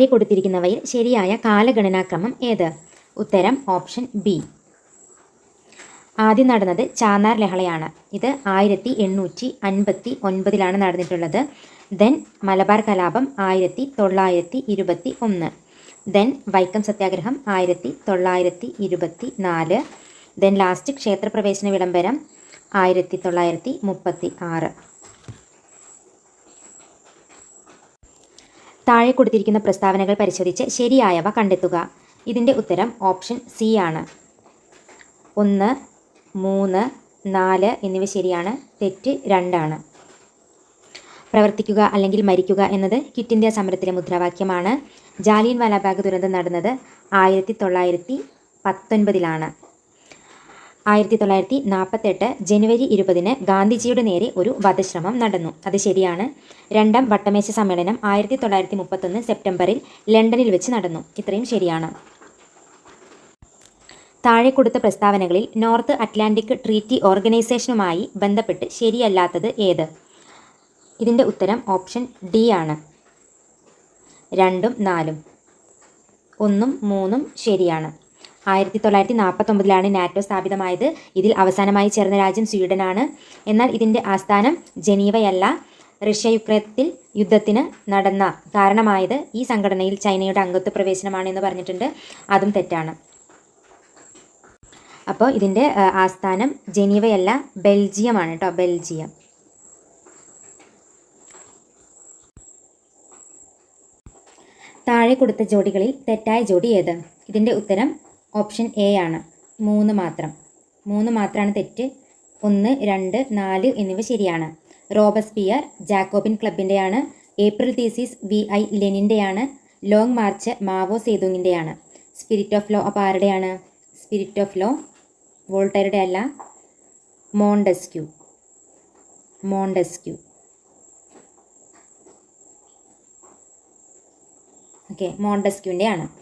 താഴെ കൊടുത്തിരിക്കുന്നവയിൽ ശരിയായ കാലഗണനാക്രമം ഏത്? ഉത്തരം ഓപ്ഷൻ ബി. ആദ്യം നടന്നത് ചാന്നാർ ലഹളയാണ്. ഇത് ആയിരത്തി എണ്ണൂറ്റി അൻപത്തി ഒൻപതിലാണ് നടന്നിട്ടുള്ളത്. ദെൻ മലബാർ കലാപം ആയിരത്തി തൊള്ളായിരത്തി ഇരുപത്തി ഒന്ന് ദെൻ വൈക്കം സത്യാഗ്രഹം ആയിരത്തി തൊള്ളായിരത്തി ഇരുപത്തി നാല് ദെൻ ലാസ്റ്റ് ക്ഷേത്രപ്രവേശന വിളംബരം ആയിരത്തി തൊള്ളായിരത്തി മുപ്പത്തി ആറ് താഴെ കൊടുത്തിരിക്കുന്ന പ്രസ്താവനകൾ പരിശോധിച്ച് ശരിയായവ കണ്ടെത്തുക. ഇതിന്റെ ഉത്തരം ഓപ്ഷൻ സി ആണ്. ഒന്ന് മൂന്ന് നാല് എന്നിവ ശരിയാണ് തെറ്റ് രണ്ടാണ്. പ്രവർത്തിക്കുക അല്ലെങ്കിൽ മരിക്കുക എന്നത് കിറ്റ് ഇന്ത്യ സമരത്തിലെ മുദ്രാവാക്യമാണ്. ജാലിയൻ വാലാബാഗ് ദുരന്തം നടന്നത് ആയിരത്തി തൊള്ളായിരത്തി പത്തൊൻപതിലാണ്. ആയിരത്തി തൊള്ളായിരത്തി നാൽപ്പത്തെട്ട് ജനുവരി ഇരുപതിന് ഗാന്ധിജിയുടെ നേരെ ഒരു വധശ്രമം നടന്നു. അത് ശരിയാണ്. രണ്ടാം വട്ടമേശ സമ്മേളനം ആയിരത്തി തൊള്ളായിരത്തി മുപ്പത്തൊന്ന് സെപ്റ്റംബറിൽ ലണ്ടനിൽ വെച്ച് നടന്നു. ഇത്രയും ശരിയാണ്. താഴെ കൊടുത്ത പ്രസ്താവനകളിൽ നോർത്ത് അറ്റ്ലാന്റിക് ട്രീറ്റി ഓർഗനൈസേഷനുമായി ബന്ധപ്പെട്ട് ശരിയല്ലാത്തത് ഏത്? ഇതിന്റെ ഉത്തരം ഓപ്ഷൻ ഡി ആണ്. രണ്ടും നാലും. ഒന്നും മൂന്നും ശരിയാണ്. ആയിരത്തി തൊള്ളായിരത്തി നാൽപ്പത്തൊമ്പതിലാണ് നാറ്റോ സ്ഥാപിതമായത്. ഇതിൽ അവസാനമായി ചേർന്ന രാജ്യം സ്വീഡനാണ്. എന്നാൽ ഇതിന്റെ ആസ്ഥാനം ജനീവയല്ല. റഷ്യ യുക്രൈത്തിൽ യുദ്ധത്തിന് നടന്ന കാരണമായത് ഈ സംഘടനയിൽ ചൈനയുടെ അംഗത്വ പ്രവേശനമാണ് എന്ന് പറഞ്ഞിട്ടുണ്ട്. അതും തെറ്റാണ്. അപ്പോൾ ഇതിന്റെ ആസ്ഥാനം ജനീവയല്ല ബെൽജിയമാണ് കേട്ടോ ബെൽജിയം. താഴെ കൊടുത്ത ജോഡികളിൽ തെറ്റായ ജോഡി ഏത്? ഇതിന്റെ ഉത്തരം ഓപ്ഷൻ എ ആണ്. മൂന്ന് മാത്രം. മൂന്ന് മാത്രമാണ് തെറ്റ്. ഒന്ന് രണ്ട് നാല് എന്നിവ ശരിയാണ്. റോബസ്പിയർ ജാക്കോബിൻ ക്ലബിന്റെയാണ് ഏപ്രിൽ തീസിസ് വി ഐ ലെനിന്റെയാണ് ലോങ് മാർച്ച് മാവോ സേതുങ്ങിന്റെയാണ് സ്പിരിറ്റ് ഓഫ് ലോ അപ്പോൾ ആരുടെയാണ്? സ്പിരിറ്റ് ഓഫ് ലോ വോൾട്ടറുടെ അല്ല. മോണ്ടസ്ക്യൂ. മോണ്ടസ്ക്യൂ. ഓക്കെ മോണ്ടസ്ക്യൂവിന്റെ ആണ്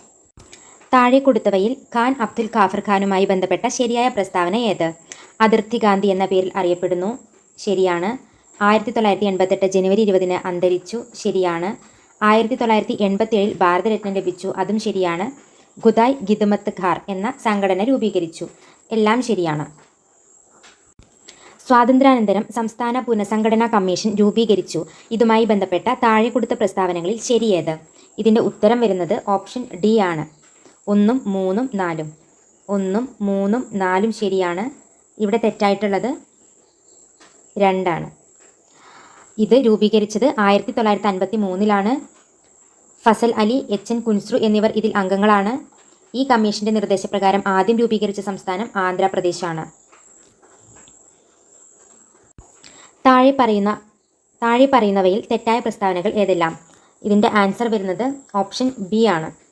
താഴെ കൊടുത്തവയിൽ ഖാൻ അബ്ദുൽ ഖാഫർ ഖാനുമായി ബന്ധപ്പെട്ട ശരിയായ പ്രസ്താവന ഏത്? അതിർത്തി ഗാന്ധി എന്ന പേരിൽ അറിയപ്പെടുന്നു. ശരിയാണ്. ആയിരത്തി തൊള്ളായിരത്തി എൺപത്തെട്ട് ജനുവരി ഇരുപതിന് അന്തരിച്ചു. ശരിയാണ്. ആയിരത്തി തൊള്ളായിരത്തി എൺപത്തിയേഴിൽ ഭാരതരത്നം ലഭിച്ചു. അതും ശരിയാണ്. ഖുദായ് ഗിദ്മത്ത് ഖാർ എന്ന സംഘടന രൂപീകരിച്ചു. എല്ലാം ശരിയാണ്. സ്വാതന്ത്ര്യാനന്തരം സംസ്ഥാന പുനഃസംഘടനാ കമ്മീഷൻ രൂപീകരിച്ചു. ഇതുമായി ബന്ധപ്പെട്ട താഴെ കൊടുത്ത പ്രസ്താവനകളിൽ ശരിയേത് ഇതിന്റെ ഉത്തരം വരുന്നത് ഓപ്ഷൻ ഡി ആണ്. ഒന്നും മൂന്നും നാലും. ഒന്നും മൂന്നും നാലും ശരിയാണ്. ഇവിടെ തെറ്റായിട്ടുള്ളത് രണ്ടാണ്. ഇത് രൂപീകരിച്ചത് ആയിരത്തി തൊള്ളായിരത്തി അൻപത്തി മൂന്നിലാണ് ഫസൽ അലി എച്ച് എൻ കുൻസ്രു എന്നിവർ ഇതിൽ അംഗങ്ങളാണ്. ഈ കമ്മീഷന്റെ നിർദ്ദേശപ്രകാരം ആദ്യം രൂപീകരിച്ച സംസ്ഥാനം ആന്ധ്രാപ്രദേശാണ്. താഴെ പറയുന്ന താഴെ പറയുന്നവയിൽ തെറ്റായ പ്രസ്താവനകൾ ഏതെല്ലാം? ഇതിന്റെ ആൻസർ വരുന്നത് ഓപ്ഷൻ ബി ആണ്.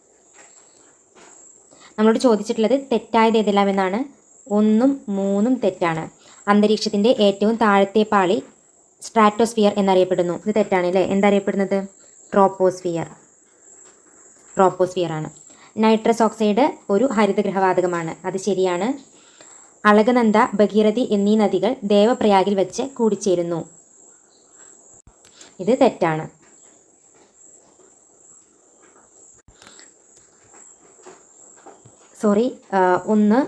നമ്മളോട് ചോദിച്ചിട്ടുള്ളത് തെറ്റായത് ഏതെല്ലാം എന്നാണ് ഒന്നും മൂന്നും തെറ്റാണ്. അന്തരീക്ഷത്തിന്റെ ഏറ്റവും താഴത്തെ പാളി സ്ട്രാറ്റോസ്ഫിയർ എന്നറിയപ്പെടുന്നു. ഇത് തെറ്റാണ് അല്ലേ? എന്തറിയപ്പെടുന്നത്? ട്രോപ്പോസ്ഫിയർ. ട്രോപ്പോസ്ഫിയർ ആണ് നൈട്രസ് ഓക്സൈഡ് ഒരു ഹരിതഗൃഹവാതകമാണ്. അത് ശരിയാണ്. അളകനന്ദ ഭഗീരഥി എന്നീ നദികൾ ദേവപ്രയാഗിൽ വെച്ച് കൂടിച്ചേരുന്നു. ഇത് തെറ്റാണ്. സോറി ഒന്ന്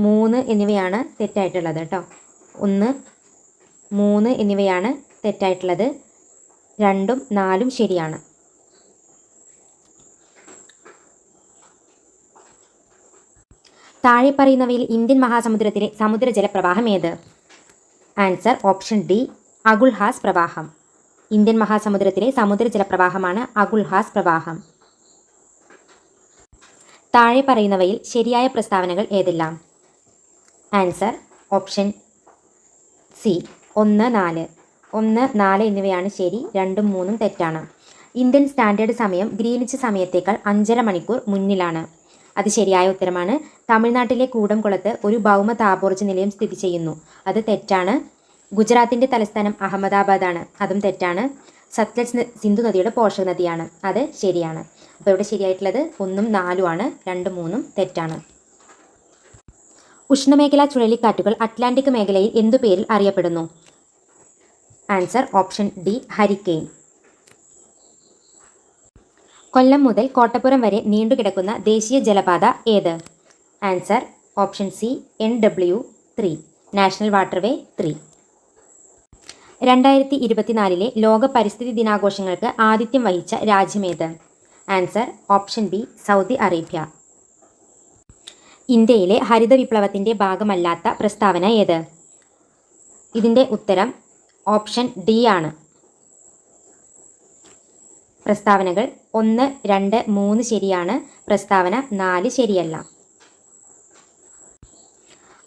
മൂന്ന് എന്നിവയാണ് തെറ്റായിട്ടുള്ളത് കേട്ടോ. ഒന്ന് മൂന്ന് എന്നിവയാണ് തെറ്റായിട്ടുള്ളത്. രണ്ടും നാലും ശരിയാണ്. താഴെ പറയുന്നവയിൽ ഇന്ത്യൻ മഹാസമുദ്രത്തിലെ സമുദ്രജല പ്രവാഹം ഏത്? ആൻസർ ഓപ്ഷൻ ഡി അഗുൽഹാസ് പ്രവാഹം. ഇന്ത്യൻ മഹാസമുദ്രത്തിലെ സമുദ്രജല പ്രവാഹമാണ് അഗുൽഹാസ് പ്രവാഹം. താഴെ പറയുന്നവയിൽ ശരിയായ പ്രസ്താവനകൾ ഏതെല്ലാം? Answer option C. ഒന്ന് നാല്. ഒന്ന് നാല് എന്നിവയാണ് ശരി രണ്ടും മൂന്നും തെറ്റാണ്. ഇന്ത്യൻ സ്റ്റാൻഡേർഡ് സമയം ഗ്രീനിച്ച് സമയത്തേക്കാൾ അഞ്ചര മണിക്കൂർ മുന്നിലാണ്. അത് ശരിയായ ഉത്തരമാണ്. തമിഴ്നാട്ടിലെ കൂടംകുളത്ത് ഒരു ഭൗമ താപോർജ നിലയം സ്ഥിതി ചെയ്യുന്നു. അത് തെറ്റാണ്. ഗുജറാത്തിന്റെ തലസ്ഥാനം അഹമ്മദാബാദാണ്. അതും തെറ്റാണ്. സത്ലജ് സിന്ധു നദിയുടെ പോഷക നദിയാണ് അത് ശരിയാണ്. അപ്പോൾ ഇവിടെ ശരിയായിട്ടുള്ളത് ഒന്നും നാലുമാണ് രണ്ട് മൂന്നും തെറ്റാണ്. ഉഷ്ണമേഖലാ ചുഴലിക്കാറ്റുകൾ അറ്റ്ലാന്റിക് മേഖലയിൽ എന്തു പേരിൽ അറിയപ്പെടുന്നു? Answer option D hurricane. Kollam മുതൽ കോട്ടപ്പുറം വരെ നീണ്ടുകിടക്കുന്ന ദേശീയ ജലപാത ഏത്? Answer option C N W three national waterway three. രണ്ടായിരത്തി ഇരുപത്തിനാലിലെ ലോക പരിസ്ഥിതി ദിനാഘോഷങ്ങൾക്ക് ആതിഥ്യം വഹിച്ച രാജ്യമേത് answer option B Saudi Arabia ഇന്ത്യയിലെ ഹരിത വിപ്ലവത്തിന്റെ ഭാഗമല്ലാത്ത പ്രസ്താവന ഏത്? ഇതിന്റെ ഉത്തരം ഓപ്ഷൻ ഡി ആണ്. പ്രസ്താവനകൾ ഒന്ന് രണ്ട് മൂന്ന് ശരിയാണ്. പ്രസ്താവന നാല് ശരിയല്ല.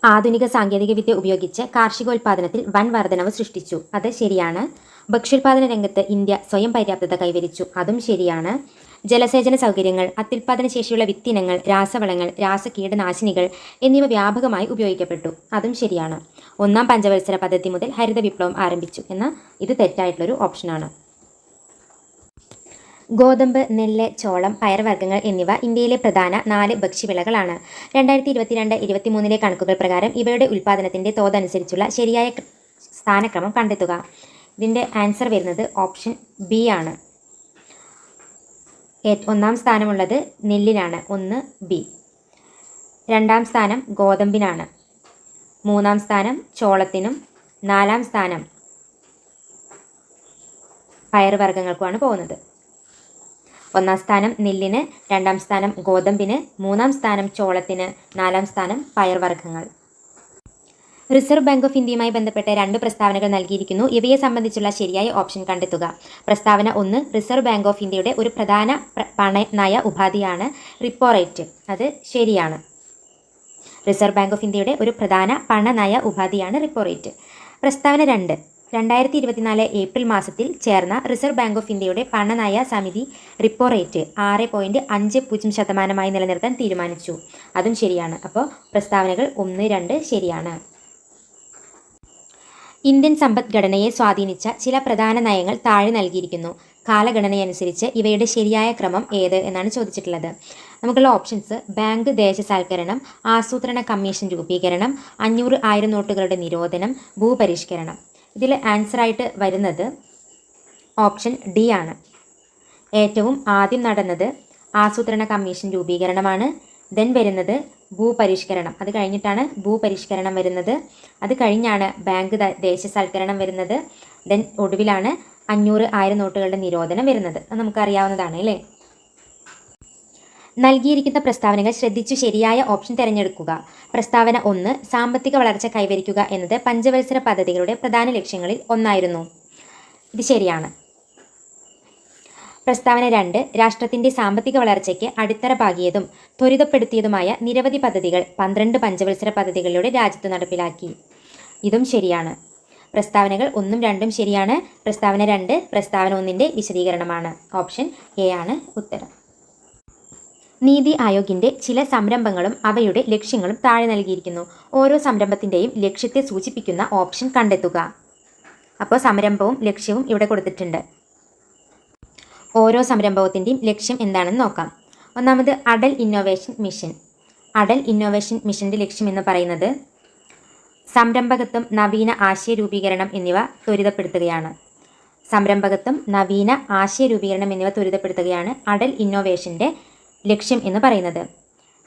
ആധുനിക സാങ്കേതികവിദ്യ ഉപയോഗിച്ച് കാർഷികോൽപാദനത്തിൽ വൻ വർധനവ് സൃഷ്ടിച്ചു. അത് ശരിയാണ്. ഭക്ഷ്യോൽപാദന രംഗത്ത് ഇന്ത്യ സ്വയം പര്യാപ്തത കൈവരിച്ചു. അതും ശരിയാണ്. ജലസേചന സൗകര്യങ്ങൾ അത്യുൽപാദന ശേഷിയുള്ള വിത്തിനങ്ങൾ രാസവളങ്ങൾ രാസകീടനാശിനികൾ എന്നിവ വ്യാപകമായി ഉപയോഗിക്കപ്പെട്ടു. അതും ശരിയാണ്. ഒന്നാം പഞ്ചവത്സര പദ്ധതി മുതൽ ഹരിത വിപ്ലവം ആരംഭിച്ചു എന്ന ഇത് തെറ്റായിട്ടുള്ളൊരു ഓപ്ഷനാണ്. ഗോതമ്പ് നെല്ല് ചോളം പയർവർഗങ്ങൾ എന്നിവ ഇന്ത്യയിലെ പ്രധാന നാല് ഭക്ഷ്യവിളകളാണ്. രണ്ടായിരത്തി ഇരുപത്തിരണ്ട് ഇരുപത്തിമൂന്നിലെ കണക്കുകൾ പ്രകാരം ഇവയുടെ ഉൽപ്പാദനത്തിന്റെ തോതനുസരിച്ചുള്ള ശരിയായ സ്ഥാനക്രമം കണ്ടെത്തുക. ഇതിന്റെ ആൻസർ വരുന്നത് ഓപ്ഷൻ ബി ആണ്. ഒന്നാം സ്ഥാനമുള്ളത് നെല്ലിനാണ് ഒന്ന് ബി. രണ്ടാം സ്ഥാനം ഗോതമ്പിനാണ്. മൂന്നാം സ്ഥാനം ചോളത്തിനും നാലാം സ്ഥാനം പയറുവർഗങ്ങൾക്കുമാണ് പോകുന്നത്. ഒന്നാം സ്ഥാനം നെല്ലിന് രണ്ടാം സ്ഥാനം ഗോതമ്പിന് മൂന്നാം സ്ഥാനം ചോളത്തിന് നാലാം സ്ഥാനം പയർവർഗങ്ങൾ റിസർവ് ബാങ്ക് ഓഫ് ഇന്ത്യയുമായി ബന്ധപ്പെട്ട രണ്ട് പ്രസ്താവനകൾ നൽകിയിരിക്കുന്നു. ഇവയെ സംബന്ധിച്ചുള്ള ശരിയായ ഓപ്ഷൻ കണ്ടെത്തുക. പ്രസ്താവന ഒന്ന് റിസർവ് ബാങ്ക് ഓഫ് ഇന്ത്യയുടെ ഒരു പ്രധാന പണ നയ ഉപാധിയാണ് റിപ്പോ റേറ്റ് അത് ശരിയാണ്. റിസർവ് ബാങ്ക് ഓഫ് ഇന്ത്യയുടെ ഒരു പ്രധാന പണനയ ഉപാധിയാണ് റിപ്പോ റേറ്റ് പ്രസ്താവന രണ്ട് രണ്ടായിരത്തി ഇരുപത്തിനാല് ഏപ്രിൽ മാസത്തിൽ ചേർന്ന റിസർവ് ബാങ്ക് ഓഫ് ഇന്ത്യയുടെ പണനയ സമിതി റിപ്പോ റേറ്റ് ആറ് പോയിന്റ് അഞ്ച് പൂജ്യം ശതമാനമായി നിലനിർത്താൻ തീരുമാനിച്ചു. അതും ശരിയാണ്. അപ്പോൾ പ്രസ്താവനകൾ ഒന്ന് രണ്ട് ശരിയാണ്. ഇന്ത്യൻ സമ്പദ്ഘടനയെ സ്വാധീനിച്ച ചില പ്രധാന നയങ്ങൾ താഴെ നൽകിയിരിക്കുന്നു. കാലഗണനയനുസരിച്ച് ഇവയുടെ ശരിയായ ക്രമം ഏത് എന്നാണ് ചോദിച്ചിട്ടുള്ളത്. നമുക്കുള്ള ഓപ്ഷൻസ് ബാങ്ക് ദേശസാൽക്കരണം ആസൂത്രണ കമ്മീഷൻ രൂപീകരണം അഞ്ഞൂറ് ആയിരം നോട്ടുകളുടെ നിരോധനം ഭൂപരിഷ്കരണം. ഇതിൽ ആൻസറായിട്ട് വരുന്നത് ഓപ്ഷൻ ഡി ആണ്. ഏറ്റവും ആദ്യം നടന്നത് ആസൂത്രണ കമ്മീഷൻ രൂപീകരണമാണ്. ദെൻ വരുന്നത് ഭൂപരിഷ്കരണം. അത് കഴിഞ്ഞിട്ടാണ് ഭൂപരിഷ്കരണം വരുന്നത്. അത് കഴിഞ്ഞാണ് ബാങ്ക് ദേശസൽക്കരണം വരുന്നത്. ദെൻ ഒടുവിലാണ് അഞ്ഞൂറ് ആയിരം നോട്ടുകളുടെ നിരോധനം വരുന്നത്. അത് നമുക്കറിയാവുന്നതാണ് അല്ലേ? നൽകിയിരിക്കുന്ന പ്രസ്താവനകൾ ശ്രദ്ധിച്ചു ശരിയായ ഓപ്ഷൻ തിരഞ്ഞെടുക്കുക. പ്രസ്താവന ഒന്ന് സാമ്പത്തിക വളർച്ച കൈവരിക്കുക എന്നത് പഞ്ചവത്സര പദ്ധതികളുടെ പ്രധാന ലക്ഷ്യങ്ങളിൽ ഒന്നായിരുന്നു. ഇത് ശരിയാണ്. പ്രസ്താവന രണ്ട് രാഷ്ട്രത്തിന്റെ സാമ്പത്തിക വളർച്ചയ്ക്ക് അടിത്തറ പാകിയതും ത്വരിതപ്പെടുത്തിയതുമായ നിരവധി പദ്ധതികൾ പന്ത്രണ്ട് പഞ്ചവത്സര പദ്ധതികളിലൂടെ രാജ്യത്ത് നടപ്പിലാക്കി. ഇതും ശരിയാണ്. പ്രസ്താവനകൾ ഒന്നും രണ്ടും ശരിയാണ്. പ്രസ്താവന രണ്ട് പ്രസ്താവന ഒന്നിന്റെ വിശദീകരണമാണ്. ഓപ്ഷൻ എ ആണ് ഉത്തരം. നീതി ആയോഗിന്റെ ചില സംരംഭങ്ങളും അവയുടെ ലക്ഷ്യങ്ങളും താഴെ നൽകിയിരിക്കുന്നു. ഓരോ സംരംഭത്തിന്റെയും ലക്ഷ്യത്തെ സൂചിപ്പിക്കുന്ന ഓപ്ഷൻ കണ്ടെത്തുക. അപ്പോൾ സംരംഭവും ലക്ഷ്യവും ഇവിടെ കൊടുത്തിട്ടുണ്ട്. ഓരോ സംരംഭത്തിന്റെയും ലക്ഷ്യം എന്താണെന്ന് നോക്കാം. ഒന്നാമത് Atal innovation mission. Atal innovation മിഷന്റെ ലക്ഷ്യം എന്ന് പറയുന്നത് സംരംഭകത്വം നവീന ആശയ രൂപീകരണം എന്നിവ ത്വരിതപ്പെടുത്തുകയാണ്. സംരംഭകത്വം നവീന ആശയ രൂപീകരണം എന്നിവ ത്വരിതപ്പെടുത്തുകയാണ് അടൽ ഇന്നോവേഷന്റെ ലക്ഷ്യം എന്ന് പറയുന്നത്.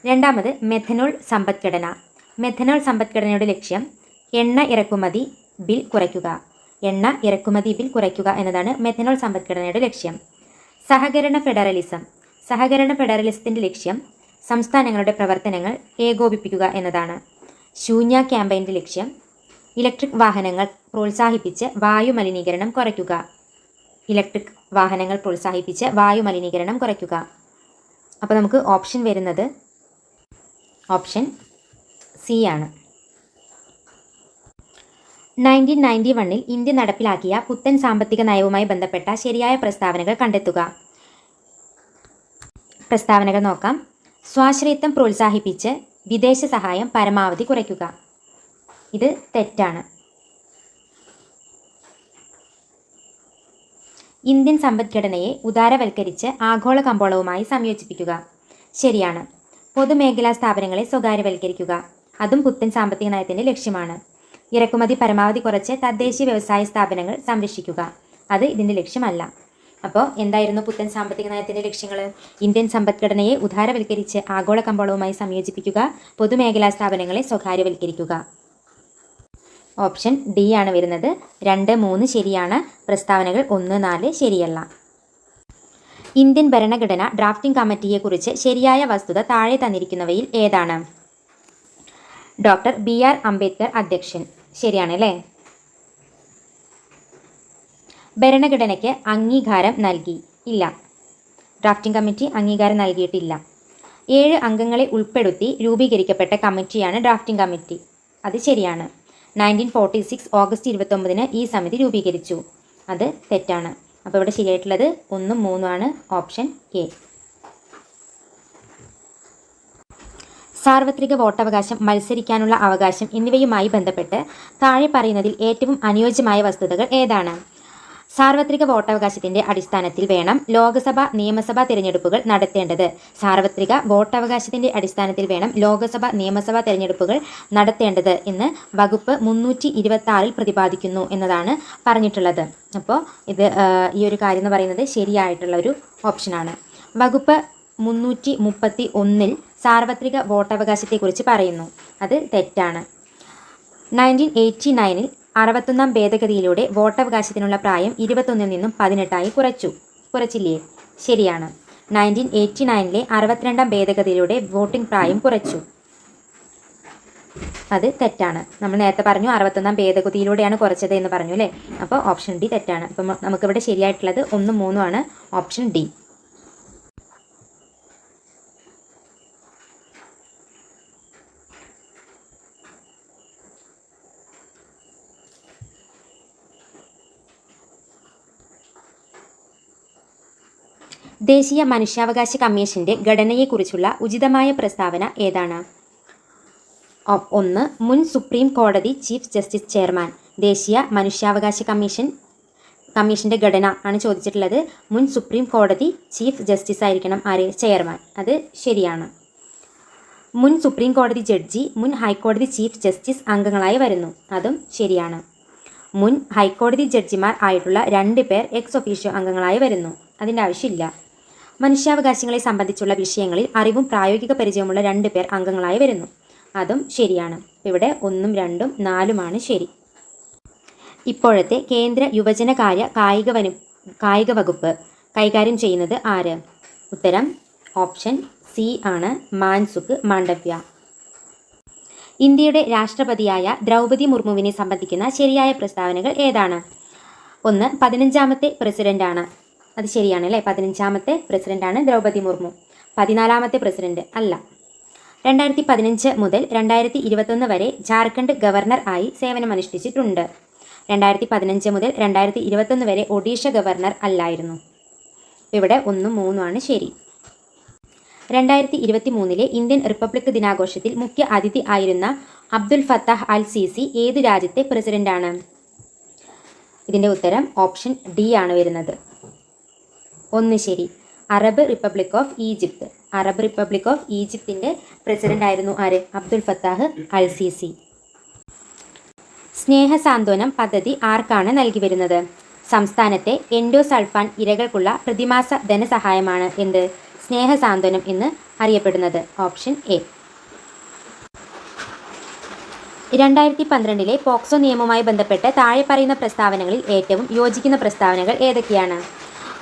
രണ്ടാമത് മെഥനോൾ സമ്പദ്ഘടന. മെഥനോൾ സമ്പദ്ഘടനയുടെ ലക്ഷ്യം എണ്ണ ഇറക്കുമതി ബിൽ കുറയ്ക്കുക. എണ്ണ ഇറക്കുമതി ബിൽ കുറയ്ക്കുക എന്നതാണ് മെഥനോൾ സമ്പദ്ഘടനയുടെ ലക്ഷ്യം. സഹകരണ ഫെഡറലിസം. സഹകരണ ഫെഡറലിസത്തിന്റെ ലക്ഷ്യം സംസ്ഥാനങ്ങളുടെ പ്രവർത്തനങ്ങൾ ഏകോപിപ്പിക്കുക എന്നതാണ്. ശൂന്യ ക്യാമ്പയിന്റെ ലക്ഷ്യം ഇലക്ട്രിക് വാഹനങ്ങൾ പ്രോത്സാഹിപ്പിച്ച് വായു മലിനീകരണം കുറയ്ക്കുക. ഇലക്ട്രിക് വാഹനങ്ങൾ പ്രോത്സാഹിപ്പിച്ച് വായു മലിനീകരണം കുറയ്ക്കുക. അപ്പോൾ നമുക്ക് ഓപ്ഷൻ വരുന്നത് ഓപ്ഷൻ സി ആണ്. നയന്റീൻ നയന്റി വണ്ണിൽ ഇന്ത്യ നടപ്പിലാക്കിയ പുത്തൻ സാമ്പത്തിക നയവുമായി ബന്ധപ്പെട്ട ശരിയായ പ്രസ്താവനകൾ കണ്ടെത്തുക. പ്രസ്താവനകൾ നോക്കാം. സ്വാശ്രയത്വം പ്രോത്സാഹിപ്പിച്ച് വിദേശ സഹായം പരമാവധി കുറയ്ക്കുക. ഇത് തെറ്റാണ്. ഇന്ത്യൻ സമ്പദ്ഘടനയെ ഉദാരവൽക്കരിച്ച് ആഗോള കമ്പോളവുമായി സംയോജിപ്പിക്കുക. ശരിയാണ്. പൊതുമേഖലാ സ്ഥാപനങ്ങളെ സ്വകാര്യവൽക്കരിക്കുക. അതും പുത്തൻ സാമ്പത്തിക നയത്തിന്റെ ലക്ഷ്യമാണ്. ഇറക്കുമതി പരമാവധി കുറച്ച് തദ്ദേശീയ വ്യവസായ സ്ഥാപനങ്ങൾ സംരക്ഷിക്കുക. അത് ഇതിന്റെ ലക്ഷ്യമല്ല. അപ്പോൾ എന്തായിരുന്നു പുത്തൻ സാമ്പത്തിക നയത്തിന്റെ ലക്ഷ്യങ്ങൾ ഇന്ത്യൻ സമ്പദ്ഘടനയെ ഉദാരവൽക്കരിച്ച് ആഗോള കമ്പോളവുമായി സംയോജിപ്പിക്കുക പൊതുമേഖലാ സ്ഥാപനങ്ങളെ സ്വകാര്യവൽക്കരിക്കുക. ഓപ്ഷൻ ഡി ആണ് വരുന്നത്. രണ്ട് മൂന്ന് ശരിയാണ്. പ്രസ്താവനകൾ ഒന്ന് നാല് ശരിയല്ല. ഇന്ത്യൻ ഭരണഘടന ഡ്രാഫ്റ്റിംഗ് കമ്മിറ്റിയെക്കുറിച്ച് ശരിയായ വസ്തുത താഴെ തന്നിരിക്കുന്നവയിൽ ഏതാണ്? ഡോക്ടർ ബി ആർ അംബേദ്കർ അധ്യക്ഷൻ. ശരിയാണ് അല്ലേ ഭരണഘടനയ്ക്ക് അംഗീകാരം നൽകി ഇല്ല. ഡ്രാഫ്റ്റിംഗ് കമ്മിറ്റി അംഗീകാരം നൽകിയിട്ടില്ല. ഏഴ് അംഗങ്ങളെ ഉൾപ്പെടുത്തി രൂപീകരിക്കപ്പെട്ട കമ്മിറ്റിയാണ് ഡ്രാഫ്റ്റിംഗ് കമ്മിറ്റി. അത് ശരിയാണ്. നയന്റീൻ ഫോർട്ടി സിക്സ് ഓഗസ്റ്റ് ഇരുപത്തൊമ്പതിന് ഈ സമിതി രൂപീകരിച്ചു. അത് തെറ്റാണ്. അപ്പോൾ ഇവിടെ ശരിയായിട്ടുള്ളത് ഒന്നും മൂന്നുമാണ് ഓപ്ഷൻ എ സാർവത്രിക വോട്ടവകാശം മത്സരിക്കാനുള്ള അവകാശം എന്നിവയുമായി ബന്ധപ്പെട്ട് താഴെ പറയുന്നതിൽ ഏറ്റവും അനുയോജ്യമായ വസ്തുതകൾ ഏതാണ്? സാർവത്രിക വോട്ടവകാശത്തിന്റെ അടിസ്ഥാനത്തിൽ വേണം ലോക്സഭ നിയമസഭാ തിരഞ്ഞെടുപ്പുകൾ നടത്തേണ്ടത്. സാർവത്രിക വോട്ടവകാശത്തിന്റെ അടിസ്ഥാനത്തിൽ വേണം ലോക്സഭ നിയമസഭാ തിരഞ്ഞെടുപ്പുകൾ നടത്തേണ്ടത് എന്ന് വകുപ്പ് മുന്നൂറ്റി ഇരുപത്തി ആറിൽ പ്രതിപാദിക്കുന്നു എന്നതാണ് പറഞ്ഞിട്ടുള്ളത്. അപ്പോൾ ഇത് ഈ ഒരു കാര്യം എന്ന് പറയുന്നത് ശരിയായിട്ടുള്ള ഒരു ഓപ്ഷനാണ്. വകുപ്പ് മുന്നൂറ്റി മുപ്പത്തി ഒന്നിൽ സാർവത്രിക വോട്ടവകാശത്തെക്കുറിച്ച് പറയുന്നു. അത് തെറ്റാണ്. നയന്റീൻ എയ്റ്റി നയനിൽ അറുപത്തൊന്നാം ഭേദഗതിയിലൂടെ വോട്ടവകാശത്തിനുള്ള പ്രായം ഇരുപത്തൊന്നിൽ നിന്നും പതിനെട്ടായി കുറച്ചു. കുറച്ചില്ലേ? ശരിയാണ്. നയന്റീൻ എയ്റ്റി നയനിലെ അറുപത്തിരണ്ടാം ഭേദഗതിയിലൂടെ വോട്ടിംഗ് പ്രായം കുറച്ചു. അത് തെറ്റാണ്. നമ്മൾ നേരത്തെ പറഞ്ഞു അറുപത്തൊന്നാം ഭേദഗതിയിലൂടെയാണ് കുറച്ചത് എന്ന് പറഞ്ഞു അല്ലേ? അപ്പോൾ ഓപ്ഷൻ ഡി തെറ്റാണ്. അപ്പം നമുക്കിവിടെ ശരിയായിട്ടുള്ളത് ഒന്നും മൂന്നും ആണ്. Option D. ദേശീയ മനുഷ്യാവകാശ കമ്മീഷന്റെ ഘടനയെക്കുറിച്ചുള്ള ഉചിതമായ പ്രസ്താവന ഏതാണ്? ഒന്ന് മുൻ സുപ്രീം കോടതി ചീഫ് ജസ്റ്റിസ് ചെയർമാൻ ദേശീയ മനുഷ്യാവകാശ കമ്മീഷൻ കമ്മീഷന്റെ ഘടന ആണ് ചോദിച്ചിട്ടുള്ളത്. മുൻ സുപ്രീം കോടതി ചീഫ് ജസ്റ്റിസ് ആയിരിക്കണം ആര്? ചെയർമാൻ. അത് ശരിയാണ്. മുൻ സുപ്രീം കോടതി ജഡ്ജി മുൻ ഹൈക്കോടതി ചീഫ് ജസ്റ്റിസ് അംഗങ്ങളായി വരുന്നു. അതും ശരിയാണ്. മുൻ ഹൈക്കോടതി ജഡ്ജിമാർ ആയിട്ടുള്ള രണ്ട് പേർ എക്സ് ഒഫീഷ്യോ അംഗങ്ങളായി വരുന്നു. അതിന്റെ ആവശ്യമില്ല. മനുഷ്യാവകാശങ്ങളെ സംബന്ധിച്ചുള്ള വിഷയങ്ങളിൽ അറിവും പ്രായോഗിക പരിചയമുള്ള രണ്ട് പേർ അംഗങ്ങളായി വരുന്നു. അതും ശരിയാണ്. ഇവിടെ ഒന്നും രണ്ടും നാലുമാണ് ശരി. ഇപ്പോഴത്തെ കേന്ദ്ര യുവജനകാര്യ കായിക വനു കായിക വകുപ്പ് കൈകാര്യം ചെയ്യുന്നത് ആര്? ഉത്തരം ഓപ്ഷൻ സി ആണ് മാൻസുഖ് മാണ്ഡവ്യ. ഇന്ത്യയുടെ രാഷ്ട്രപതിയായ ദ്രൗപതി മുർമുവിനെ സംബന്ധിക്കുന്ന ശരിയായ പ്രസ്താവനകൾ ഏതാണ്? ഒന്ന് പതിനഞ്ചാമത്തെ പ്രസിഡന്റാണ്. അത് ശരിയാണ് അല്ലേ? പതിനഞ്ചാമത്തെ പ്രസിഡന്റാണ് ദ്രൗപദി മുർമു. പതിനാലാമത്തെ പ്രസിഡന്റ് അല്ല. രണ്ടായിരത്തി പതിനഞ്ച് മുതൽ രണ്ടായിരത്തി ഇരുപത്തൊന്ന് വരെ ജാർഖണ്ഡ് ഗവർണർ ആയി സേവനമനുഷ്ഠിച്ചിട്ടുണ്ട്. രണ്ടായിരത്തി പതിനഞ്ച് മുതൽ രണ്ടായിരത്തി ഇരുപത്തൊന്ന് വരെ ഒഡീഷ ഗവർണർ അല്ലായിരുന്നു. ഇവിടെ ഒന്നും മൂന്നുമാണ് ശരി. രണ്ടായിരത്തി ഇരുപത്തി മൂന്നിലെ ഇന്ത്യൻ റിപ്പബ്ലിക് ദിനാഘോഷത്തിൽ മുഖ്യ അതിഥി ആയിരുന്ന അബ്ദുൽ ഫത്താഹ് അൽ സിസി ഏത് രാജ്യത്തെ പ്രസിഡന്റാണ് ഇതിന്റെ ഉത്തരം ഓപ്ഷൻ ഡി ആണ് വരുന്നത്. ഒന്ന് ശരി. Arab republic of Egypt. Arab republic of ഈജിപ്തിന്റെ പ്രസിഡന്റ് ആയിരുന്നു ആര്? Abdul Fattah al Sisi സ്നേഹ സ്നേഹസാന്ത്വനം പദ്ധതി ആർക്കാണ് നൽകി വരുന്നത്? സംസ്ഥാനത്തെ എൻഡോസൾഫാൻ ഇരകൾക്കുള്ള പ്രതിമാസ ധനസഹായമാണ് എന്ത്? സ്നേഹസാന്ത്വനം എന്ന് അറിയപ്പെടുന്നത്. Option A. രണ്ടായിരത്തി പന്ത്രണ്ടിലെ പോക്സോ നിയമവുമായി ബന്ധപ്പെട്ട് താഴെ പറയുന്ന പ്രസ്താവനകളിൽ ഏറ്റവും യോജിക്കുന്ന പ്രസ്താവനകൾ ഏതൊക്കെയാണ്?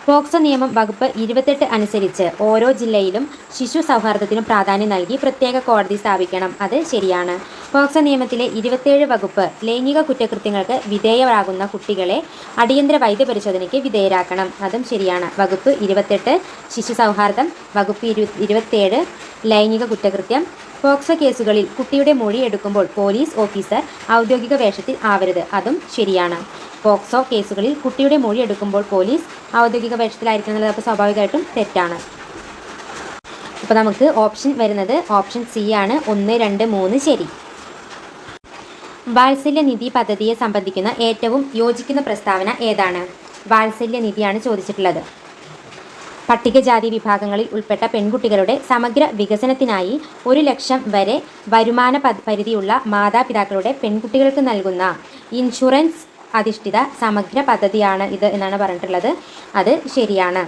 പോക്സോ നിയമം വകുപ്പ് ഇരുപത്തെട്ട് അനുസരിച്ച് ഓരോ ജില്ലയിലും ശിശു സൗഹാർദ്ദത്തിനും പ്രാധാന്യം നൽകി പ്രത്യേക കോടതി സ്ഥാപിക്കണം. അത് ശരിയാണ്. പോക്സോ നിയമത്തിലെ ഇരുപത്തേഴ് വകുപ്പ് ലൈംഗിക കുറ്റകൃത്യങ്ങൾക്ക് വിധേയരാകുന്ന കുട്ടികളെ അടിയന്തര വൈദ്യപരിശോധനയ്ക്ക് വിധേയരാക്കണം. അതും ശരിയാണ്. വകുപ്പ് ഇരുപത്തെട്ട് ശിശു സൗഹാർദ്ദം. വകുപ്പ് ഇരു ഇരുപത്തേഴ് ലൈംഗിക കുറ്റകൃത്യം. പോക്സോ കേസുകളിൽ കുട്ടിയുടെ മൊഴി എടുക്കുമ്പോൾ പോലീസ് ഓഫീസർ ഔദ്യോഗിക വേഷത്തിൽ ആവരുത്. അതും ശരിയാണ്. പോക്സോ കേസുകളിൽ കുട്ടിയുടെ മൊഴി എടുക്കുമ്പോൾ പോലീസ് ഔദ്യോഗിക വേഷത്തിലായിരിക്കണം എന്നുള്ളത് അപ്പോൾ സ്വാഭാവികമായിട്ടും തെറ്റാണ്. അപ്പോൾ നമുക്ക് ഓപ്ഷൻ വരുന്നത് ഓപ്ഷൻ സി ആണ്. ഒന്ന് രണ്ട് മൂന്ന് ശരി. വാത്സല്യ നിധി പദ്ധതിയെ സംബന്ധിക്കുന്ന ഏറ്റവും യോജിക്കുന്ന പ്രസ്താവന ഏതാണ്? വാത്സല്യ നിധിയാണ് ചോദിച്ചിട്ടുള്ളത്. പട്ടികജാതി വിഭാഗങ്ങളിൽ ഉൾപ്പെട്ട പെൺകുട്ടികളുടെ സമഗ്ര വികസനത്തിനായി ഒരു ലക്ഷം വരെ വരുമാന പരിധിയുള്ള മാതാപിതാക്കളുടെ പെൺകുട്ടികൾക്ക് നൽകുന്ന ഇൻഷുറൻസ് അധിഷ്ഠിത സമഗ്ര പദ്ധതിയാണ് ഇത് എന്നാണ് പറഞ്ഞിട്ടുള്ളത്. അത് ശരിയാണ്.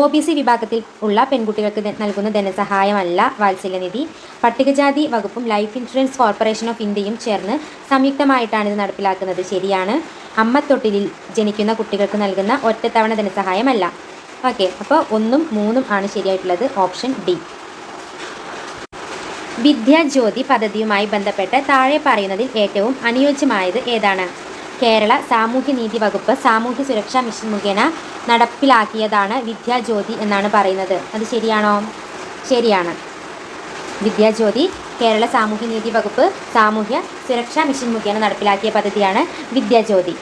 ഒ ബി സി വിഭാഗത്തിൽ ഉള്ള പെൺകുട്ടികൾക്ക് നൽകുന്ന ധനസഹായമല്ല വാത്സല്യനിധി. പട്ടികജാതി വകുപ്പും ലൈഫ് ഇൻഷുറൻസ് കോർപ്പറേഷൻ ഓഫ് ഇന്ത്യയും ചേർന്ന് സംയുക്തമായിട്ടാണ് ഇത് നടപ്പിലാക്കുന്നത്. ശരിയാണ്. അമ്മത്തൊട്ടിലിൽ ജനിക്കുന്ന കുട്ടികൾക്ക് നൽകുന്ന ഒറ്റത്തവണ ധനസഹായമല്ല. ഓക്കെ. അപ്പോൾ ഒന്നും മൂന്നും ആണ് ശരിയായിട്ടുള്ളത്. Option D. വിദ്യാജ്യോതി പദ്ധതിയുമായി ബന്ധപ്പെട്ട് താഴെ പറയുന്നതിൽ ഏറ്റവും അനുയോജ്യമായത് ഏതാണ്? കേരള സാമൂഹ്യനീതി വകുപ്പ് സാമൂഹ്യ സുരക്ഷാ മിഷൻ മുഖേന നടപ്പിലാക്കിയതാണ് വിദ്യാജ്യോതി എന്നാണ് പറയുന്നത്. അത് ശരിയാണോ? ശരിയാണ്. വിദ്യാജ്യോതി കേരള സാമൂഹ്യനീതി വകുപ്പ് സാമൂഹ്യ സുരക്ഷാ മിഷൻ മുഖേന നടപ്പിലാക്കിയ പദ്ധതിയാണ് വിദ്യാജ്യോതി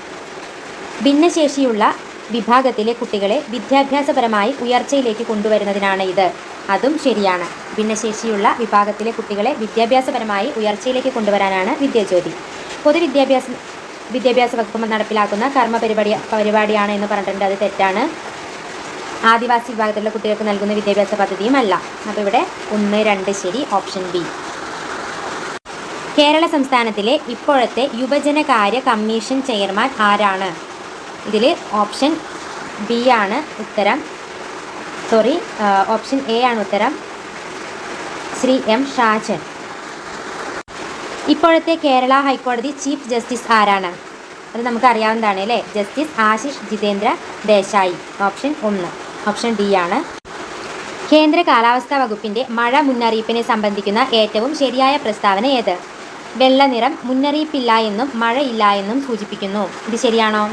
ഭിന്നശേഷിയുള്ള വിഭാഗത്തിലെ കുട്ടികളെ വിദ്യാഭ്യാസപരമായി ഉയർച്ചയിലേക്ക് കൊണ്ടുവരുന്നതിനാണ് ഇത്. അതും ശരിയാണ്. ഭിന്നശേഷിയുള്ള വിഭാഗത്തിലെ കുട്ടികളെ വിദ്യാഭ്യാസപരമായി ഉയർച്ചയിലേക്ക് കൊണ്ടുവരാനാണ് വിദ്യാജ്യോതി പൊതുവിദ്യാഭ്യാസ വിദ്യാഭ്യാസ വകുപ്പ് നടപ്പിലാക്കുന്ന കർമ്മ പരിപാടി പരിപാടിയാണ് എന്ന് പറഞ്ഞിട്ടുണ്ട്. അത് തെറ്റാണ്. ആദിവാസി വിഭാഗത്തിലുള്ള കുട്ടികൾക്ക് നൽകുന്ന വിദ്യാഭ്യാസ പദ്ധതിയും അല്ല അപ്പോൾ ഇവിടെ ഒന്ന് രണ്ട് ശരി ഓപ്ഷൻ ബി. കേരള സംസ്ഥാനത്തിലെ ഇപ്പോഴത്തെ യുവജനകാര്യ കമ്മീഷൻ ചെയർമാൻ ആരാണ്? ഇതിൽ ഓപ്ഷൻ ബി ആണ് ഉത്തരം. സോറി ഓപ്ഷൻ എ ആണ് ഉത്തരം. ശ്രീ എം ഷാജൻ. ഇപ്പോഴത്തെ കേരള ഹൈക്കോടതി ചീഫ് ജസ്റ്റിസ് ആരാണ്? അത് നമുക്ക് അറിയാവുന്നതാണ് അല്ലേ? ജസ്റ്റിസ് ആശിഷ് ജിതേന്ദ്ര ദേശായി. ഓപ്ഷൻ ഒന്ന്. ഓപ്ഷൻ ഡി ആണ്. കേന്ദ്ര കാലാവസ്ഥാ വകുപ്പിന്റെ മഴ മുന്നറിയിപ്പിനെ സംബന്ധിക്കുന്ന ഏറ്റവും ശരിയായ പ്രസ്താവന ഏത്? വെള്ള നിറം മുന്നറിയിപ്പില്ല എന്നും മഴയില്ല എന്നും സൂചിപ്പിക്കുന്നു. ഇത് ശരിയാണോ?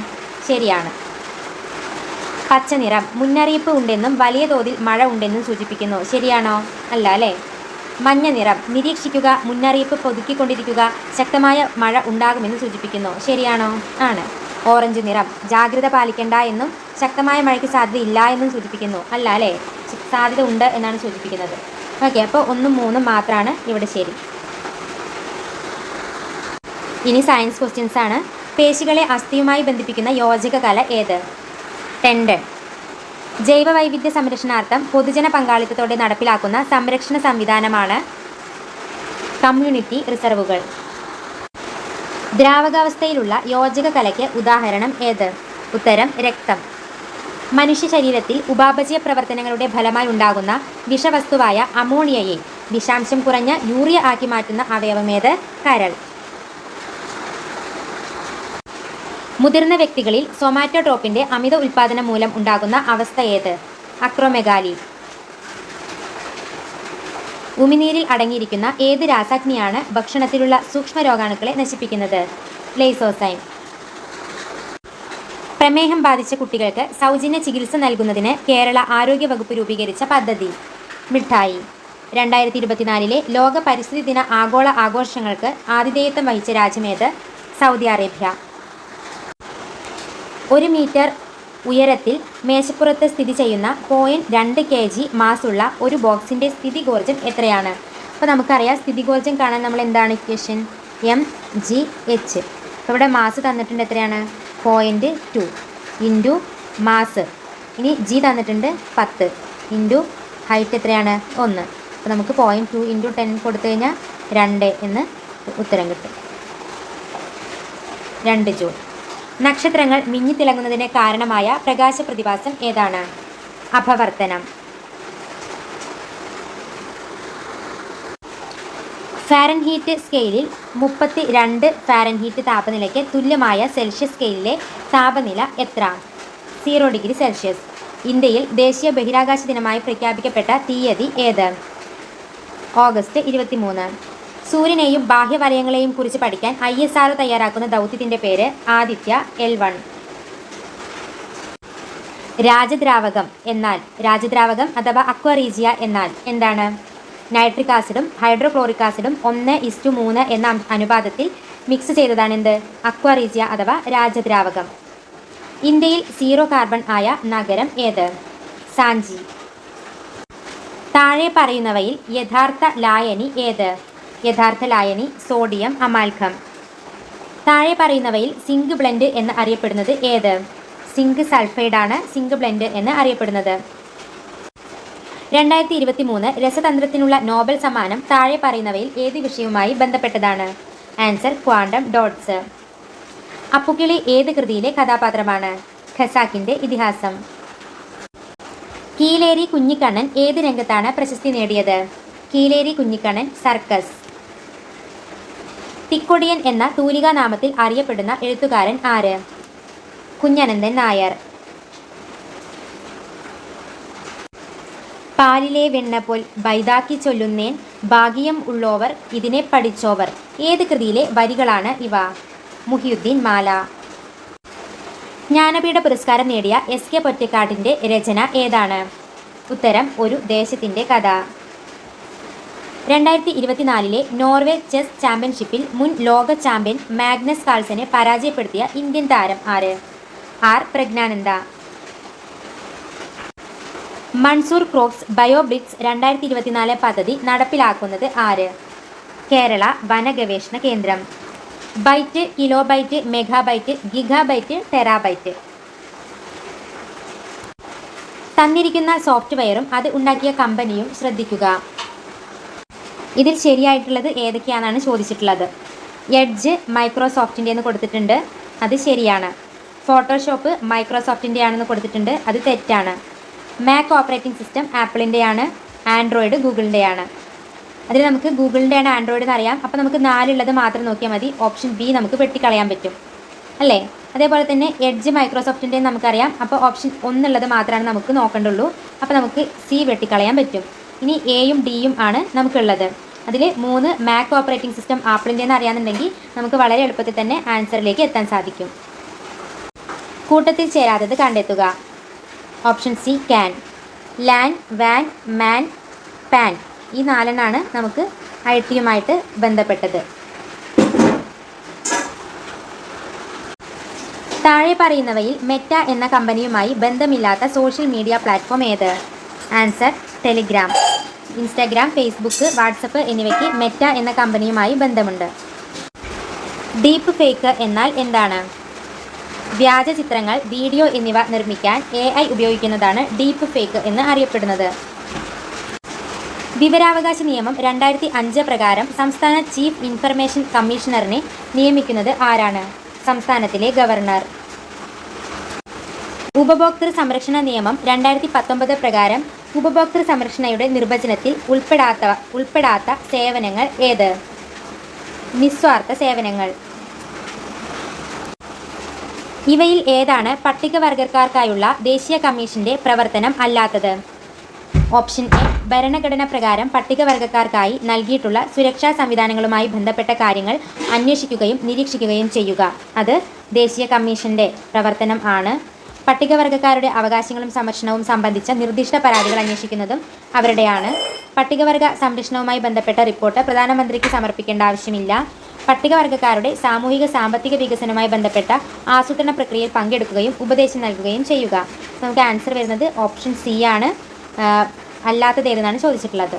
ശരിയാണ്. പച്ച നിറം മുന്നറിയിപ്പ് ഉണ്ടെന്നും വലിയ തോതിൽ മഴ ഉണ്ടെന്നും സൂചിപ്പിക്കുന്നു. ശരിയാണോ? അല്ല അല്ലേ? മഞ്ഞ നിറം നിരീക്ഷിക്കുക മുന്നറിയിപ്പ് പുതുക്കിക്കൊണ്ടിരിക്കുക ശക്തമായ മഴ ഉണ്ടാകുമെന്ന് സൂചിപ്പിക്കുന്നു. ശരിയാണോ? ആണ്. ഓറഞ്ച് നിറം. ജാഗ്രത പാലിക്കേണ്ട എന്നും ശക്തമായ മഴയ്ക്ക് സാധ്യത ഇല്ല എന്നും സൂചിപ്പിക്കുന്നു. അല്ല അല്ലേ? സാധ്യത ഉണ്ട് എന്നാണ് സൂചിപ്പിക്കുന്നത്. ഓക്കെ അപ്പോൾ ഒന്നും മൂന്നും മാത്രമാണ് ഇവിടെ ശരി. ഇനി സയൻസ് ക്വസ്റ്റ്യൻസ് ആണ് പേശികളെ അസ്ഥിയുമായി ബന്ധിപ്പിക്കുന്ന യോജക കല ഏത്? ടെൻഡൻ ജൈവ വൈവിധ്യ സംരക്ഷണാർത്ഥം പൊതുജന പങ്കാളിത്തത്തോടെ നടപ്പിലാക്കുന്ന സംരക്ഷണ സംവിധാനമാണ് കമ്മ്യൂണിറ്റി റിസർവുകൾ. ദ്രാവകാവസ്ഥയിലുള്ള യോജക കലയ്ക്ക് ഉദാഹരണം ഏത്? ഉത്തരം രക്തം. മനുഷ്യ ശരീരത്തിൽ ഉപാപചയ പ്രവർത്തനങ്ങളുടെ ഫലമായി ഉണ്ടാകുന്ന വിഷവസ്തുവായ അമോണിയയെ വിഷാംശം കുറഞ്ഞ യൂറിയ ആക്കി മാറ്റുന്ന അവയവമേത് കരൾ. മുതിർന്ന വ്യക്തികളിൽ സൊമാറ്റോട്രോപ്പിന്റെ അമിത ഉൽപാദനം മൂലം ഉണ്ടാകുന്ന അവസ്ഥ ഏത്? അക്രോമെഗാലി. ഉമിനീരിൽ അടങ്ങിയിരിക്കുന്ന ഏത് രാസാഗ്നിയാണ് ഭക്ഷണത്തിലുള്ള സൂക്ഷ്മ രോഗാണുക്കളെ നശിപ്പിക്കുന്നത്? ലൈസോസൈം. പ്രമേഹം ബാധിച്ച കുട്ടികൾക്ക് സൗജന്യ ചികിത്സ നൽകുന്നതിന് കേരള ആരോഗ്യ വകുപ്പ് രൂപീകരിച്ച പദ്ധതി. മിഠായി. രണ്ടായിരത്തി ഇരുപത്തിനാലിലെ ലോക പരിസ്ഥിതി ദിന ആഗോള ആഘോഷങ്ങൾക്ക് ആതിഥേയത്വം വഹിച്ച രാജ്യമേത് സൗദി അറേബ്യ. ഒരു മീറ്റർ ഉയരത്തിൽ മേശപ്പുറത്ത് സ്ഥിതി ചെയ്യുന്ന പോയിന്റ് രണ്ട് കെ ജി മാസുള്ള ഒരു ബോക്സിന്റെ സ്ഥിതികോർജം എത്രയാണ്? അപ്പോൾ നമുക്കറിയാം സ്ഥിതികോർജം കാണാൻ നമ്മൾ എന്താണ് ഇക്വേഷൻ എം ജി എച്ച് ഇവിടെ മാസ് തന്നിട്ടുണ്ട് എത്രയാണ്? പോയിന്റ് ടു ഇന്റു മാസ് ഇനി ജി തന്നിട്ടുണ്ട് പത്ത് ഇന്റു ഹൈറ്റ് എത്രയാണ്? ഒന്ന്. അപ്പോൾ നമുക്ക് പോയിന്റ് ടു ഇന്റു ടെൻ കൊടുത്തു കഴിഞ്ഞാൽ രണ്ട് എന്ന് ഉത്തരം കിട്ടും. രണ്ട് ജൂൺ നക്ഷത്രങ്ങൾ മിന്നിത്തിളങ്ങുന്നതിന് കാരണമായ പ്രകാശ പ്രതിഭാസം ഏതാണ്? അപവർത്തനം. ഫാരൻഹീറ്റ് സ്കെയിലിൽ മുപ്പത്തി രണ്ട് ഫാരൻഹീറ്റ് താപനിലയ്ക്ക് തുല്യമായ സെൽഷ്യസ് സ്കെയിലിലെ താപനില എത്ര? Zero degree Celsius. ഇന്ത്യയിൽ ദേശീയ ബഹിരാകാശ ദിനമായി പ്രഖ്യാപിക്കപ്പെട്ട തീയതി ഏത്? ഓഗസ്റ്റ് ഇരുപത്തിമൂന്ന്. സൂര്യനെയും ബാഹ്യവലയങ്ങളെയും കുറിച്ച് പഠിക്കാൻ ഐ എസ് ആർ തയ്യാറാക്കുന്ന ദൗത്യത്തിന്റെ പേര് ആദിത്യ എൽ വൺ. രാജദ്രാവകം എന്നാൽ രാജദ്രാവകം അഥവാ അക്വറീജിയ എന്നാൽ എന്താണ്? നൈട്രിക് ആസിഡും ഹൈഡ്രോക്ലോറിക് ആസിഡും ഒന്ന് ഇസ്റ്റു മൂന്ന് എന്ന അനുപാതത്തിൽ മിക്സ് ചെയ്തതാണ് എന്ത് അക്വറീജിയ അഥവാ രാജദ്രാവകം. ഇന്ത്യയിൽ സീറോ കാർബൺ ആയ നഗരം ഏത്? സാഞ്ചി. താഴെ പറയുന്നവയിൽ യഥാർത്ഥ ലായനി ഏത്? യഥാർത്ഥ ലായനി സോഡിയം അമാൽഖം താഴെ പറയുന്നവയിൽ സിങ്ക് ബ്ലെൻഡ് എന്ന് അറിയപ്പെടുന്നത് ഏത്? സിങ്ക് സൾഫൈഡ് ആണ് സിങ്ക് ബ്ലെൻഡ് എന്ന് അറിയപ്പെടുന്നത്. രണ്ടായിരത്തി ഇരുപത്തി മൂന്ന് രസതന്ത്രത്തിനുള്ള നോബൽ സമ്മാനം താഴെ പറയുന്നവയിൽ ഏത് വിഷയവുമായി ബന്ധപ്പെട്ടതാണ്? Answer quantum dots. അപ്പുക്കിളി ഏത് കൃതിയിലെ കഥാപാത്രമാണ്? ഖസാക്കിന്റെ ഇതിഹാസം. കീലേരി കുഞ്ഞിക്കണ്ണൻ ഏത് രംഗത്താണ് പ്രശസ്തി നേടിയത്? കീലേരി കുഞ്ഞിക്കണ്ണൻ സർക്കസ്. തിക്കൊടിയൻ എന്ന തൂലികാ നാമത്തിൽ അറിയപ്പെടുന്ന എഴുത്തുകാരൻ ആര്? കുഞ്ഞനന്ദൻ നായർ. പാലിലെ വെണ്ണ പോൽ ബൈതാക്കി ചൊല്ലുന്നേൻ ഭാഗ്യം ഉള്ളോവർ ഇതിനെ പഠിച്ചോവർ. ഏത് കൃതിയിലെ വരികളാണ് ഇവ? മുഹിയുദ്ദീൻ മാല. ജ്ഞാനപീഠ പുരസ്കാരം നേടിയ എസ് കെ പൊറ്റക്കാട്ടിന്റെ രചന ഏതാണ്? ഉത്തരം ഒരു ദേശത്തിന്റെ കഥ. രണ്ടായിരത്തി ഇരുപത്തിനാലിലെ നോർവേ ചെസ് ചാമ്പ്യൻഷിപ്പിൽ മുൻ ലോക ചാമ്പ്യൻ മാഗ്നസ് കാൾസനെ പരാജയപ്പെടുത്തിയ ഇന്ത്യൻ താരം ആര്? R Praggnanandhaa. Monsoon crops biobricks രണ്ടായിരത്തി ഇരുപത്തിനാല് പദ്ധതി നടപ്പിലാക്കുന്നത് ആര്? കേരള വനഗവേഷണ കേന്ദ്രം. Byte kilobyte megabyte gigabyte terabyte. തന്നിരിക്കുന്ന സോഫ്റ്റ്വെയറും അത് ഉണ്ടാക്കിയ കമ്പനിയും ശ്രദ്ധിക്കുക. ഇതിൽ ശരിയായിട്ടുള്ളത് ഏതൊക്കെയാണെന്നാണ് ചോദിച്ചിട്ടുള്ളത്. എഡ്ജ് മൈക്രോസോഫ്റ്റിന്റെ എന്ന് കൊടുത്തിട്ടുണ്ട്. അത് ശരിയാണ്. ഫോട്ടോഷോപ്പ് മൈക്രോസോഫ്റ്റിന്റെ ആണെന്ന് കൊടുത്തിട്ടുണ്ട്. അത് തെറ്റാണ്. മാക് ഓപ്പറേറ്റിംഗ് സിസ്റ്റം ആപ്പിളിന്റെയാണ് ആൻഡ്രോയിഡ് ഗൂഗിളിന്റെയാണ് അതിൽ നമുക്ക് ഗൂഗിളിന്റെയാണ് ആൻഡ്രോയിഡ് എന്ന് അറിയാം. അപ്പോൾ നമുക്ക് നാലുള്ളത് മാത്രം നോക്കിയാൽ മതി. ഓപ്ഷൻ ബി നമുക്ക് വെട്ടിക്കളയാൻ പറ്റും. അല്ലേ? അതേപോലെ തന്നെ എഡ്ജ് മൈക്രോസോഫ്റ്റിന്റെ നമുക്കറിയാം. അപ്പോൾ ഓപ്ഷൻ ഒന്നുള്ളത് മാത്രമാണ് നമുക്ക് നോക്കേണ്ടുള്ളൂ. അപ്പോൾ നമുക്ക് സി വെട്ടിക്കളയാൻ പറ്റും. ഇനി എയും ഡിയും ആണ് നമുക്കുള്ളത്. അതിൽ മൂന്ന് മാക് ഓപ്പറേറ്റിംഗ് സിസ്റ്റം ആപ്പിളിന്റെ എന്ന് അറിയാമെന്നുണ്ടെങ്കിൽ നമുക്ക് വളരെ എളുപ്പത്തിൽ തന്നെ ആൻസറിലേക്ക് എത്താൻ സാധിക്കും. കൂട്ടത്തിൽ ചേരാത്തത് കണ്ടെത്തുക. Option C can LAN van man pan ഈ നാലെണ്ണാണ് നമുക്ക് ഐടിയുമായിട്ട് ടിയുമായിട്ട് ബന്ധപ്പെട്ടത്. താഴെ പറയുന്നവയിൽ മെറ്റ എന്ന കമ്പനിയുമായി ബന്ധമില്ലാത്ത സോഷ്യൽ മീഡിയ പ്ലാറ്റ്ഫോം ഏത്? Answer Telegram Instagram Facebook WhatsApp എന്നിവയ്ക്ക് മെറ്റ എന്ന കമ്പനിയുമായി ബന്ധമുണ്ട്. ഡീപ്പ് ഫേക്ക് എന്നാൽ എന്താണ്? വ്യാജ ചിത്രങ്ങൾ വീഡിയോ എന്നിവ നിർമ്മിക്കാൻ എ ഐ ഉപയോഗിക്കുന്നതാണ് ഡീപ്പ് ഫേക്ക് എന്ന് അറിയപ്പെടുന്നത്. വിവരാവകാശ നിയമം രണ്ടായിരത്തി അഞ്ച് പ്രകാരം സംസ്ഥാന ചീഫ് ഇൻഫർമേഷൻ കമ്മീഷണറിനെ നിയമിക്കുന്നത് ആരാണ്? സംസ്ഥാനത്തിലെ ഗവർണർ. ഉപഭോക്തൃ സംരക്ഷണ നിയമം രണ്ടായിരത്തി പത്തൊമ്പത് പ്രകാരം ഉപഭോക്തൃ സംരക്ഷണയുടെ നിർവചനത്തിൽ ഉൾപ്പെടാത്ത ഉൾപ്പെടാത്ത സേവനങ്ങൾ ഏത്? നിസ്വാർത്ഥ സേവനങ്ങൾ. ഇവയിൽ ഏതാണ് പട്ടികവർഗക്കാർക്കായുള്ള ദേശീയ കമ്മീഷന്റെ പ്രവർത്തനം അല്ലാത്തത്? ഓപ്ഷൻ എ ഭരണഘടന പ്രകാരം പട്ടികവർഗക്കാർക്കായി നൽകിയിട്ടുള്ള സുരക്ഷാ സംവിധാനങ്ങളുമായി ബന്ധപ്പെട്ട കാര്യങ്ങൾ അന്വേഷിക്കുകയും നിരീക്ഷിക്കുകയും ചെയ്യുക. അത് ദേശീയ കമ്മീഷന്റെ പ്രവർത്തനം ആണ്. പട്ടികവർഗക്കാരുടെ അവകാശങ്ങളും സംരക്ഷണവും സംബന്ധിച്ച നിർദ്ദിഷ്ട പരാതികൾ അന്വേഷിക്കുന്നതും അവരുടെയാണ്. പട്ടികവർഗ സംരക്ഷണവുമായി ബന്ധപ്പെട്ട റിപ്പോർട്ട് പ്രധാനമന്ത്രിക്ക് സമർപ്പിക്കേണ്ട ആവശ്യമില്ല. പട്ടികവർഗക്കാരുടെ സാമൂഹിക സാമ്പത്തിക വികസനവുമായി ബന്ധപ്പെട്ട ആസൂത്രണ പ്രക്രിയയിൽ പങ്കെടുക്കുകയും ഉപദേശം നൽകുകയും ചെയ്യുക. നമുക്ക് ആൻസർ വരുന്നത് ഓപ്ഷൻ സി ആണ്. അല്ലാത്തതേതെന്നാണ് ചോദിച്ചിട്ടുള്ളത്.